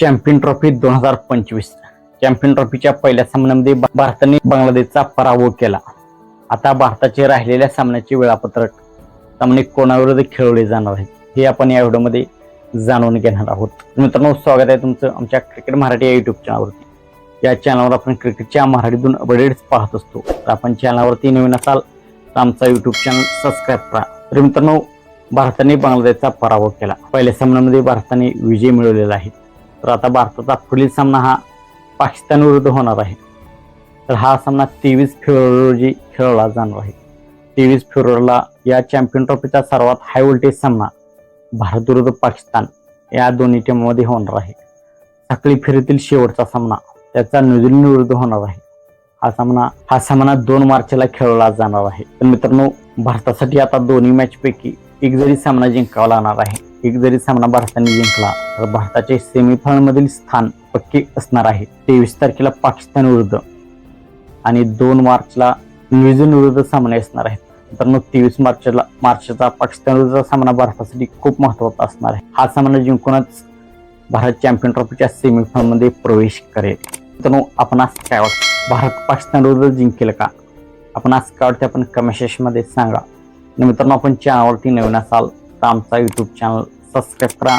Champion trophy दोन हजार पंचवीस. चॅम्पियन ट्रॉफीच्या पहिल्या सामन्यामध्ये भारताने बांगलादेशचा पराभव केला. आता भारताचे राहिलेल्या सामन्याचे वेळापत्रक सामने कोणाविरुद्ध खेळवले जाणार आहेत हे आपण या व्हिडिओमध्ये जाणून घेणार आहोत. मित्रांनो स्वागत आहे तुमचं आमच्या क्रिकेट मराठी या युट्यूब चॅनलवरती या चॅनलवर आपण क्रिकेटच्या मराठीतून अपडेट्स पाहत असतो. तर आपण चॅनलवरती नवीन असाल तर आमचा युट्यूब चॅनल सबस्क्राईब करा. तर मित्रांनो भारताने बांगलादेशचा पराभव केला. पहिल्या सामन्यामध्ये भारताने विजय मिळवलेला आहे. तर आता भारताचा पुढील सामना हा पाकिस्तान विरुद्ध होणार आहे. तर हा सामना तेवीस फेब्रुवारी रोजी खेळवला जाणार आहे. तेवीस फेब्रुवारीला या चॅम्पियन ट्रॉफीचा सर्वात हाय व्होल्टेज सामना भारत विरुद्ध पाकिस्तान या दोन्ही टीममध्ये होणार आहे. साखळी फेरीतील शेवटचा सामना त्याचा न्यूझीलंड विरुद्ध होणार आहे. हा सामना हा सामना दोन मार्चला खेळवला जाणार आहे. तर मित्रांनो भारतासाठी आता दोन्ही मॅच पैकी एक जरी सामना जिंकावा लागणार आहे एक जरी सामना भारताने जिंकला तर भारताचे सेमीफायनलमधील स्थान पक्के असणार आहे. तेवीस तारखेला पाकिस्तान विरुद्ध आणि दोन मार्चला न्यूझीलंड विरुद्ध सामने असणार आहेत. मित्रांनो तेवीस मार्चला मार्चचा पाकिस्तान विरुद्धचा सामना भारतासाठी खूप महत्त्वाचा असणार आहे. हा सामना जिंकूनच भारत चॅम्पियन ट्रॉफीच्या सेमीफायनलमध्ये प्रवेश करेल. मित्रांनो आपण आज काय वाटतं भारत पाकिस्तान विरुद्ध जिंकेल का? आपण आज काय वाटते आपण कमेंटमध्ये सांगा. आणि मित्रांनो आपण चॅनलवरती नवीन असाल तर आमचा यूट्यूब चॅनल सबस्क्राईब करा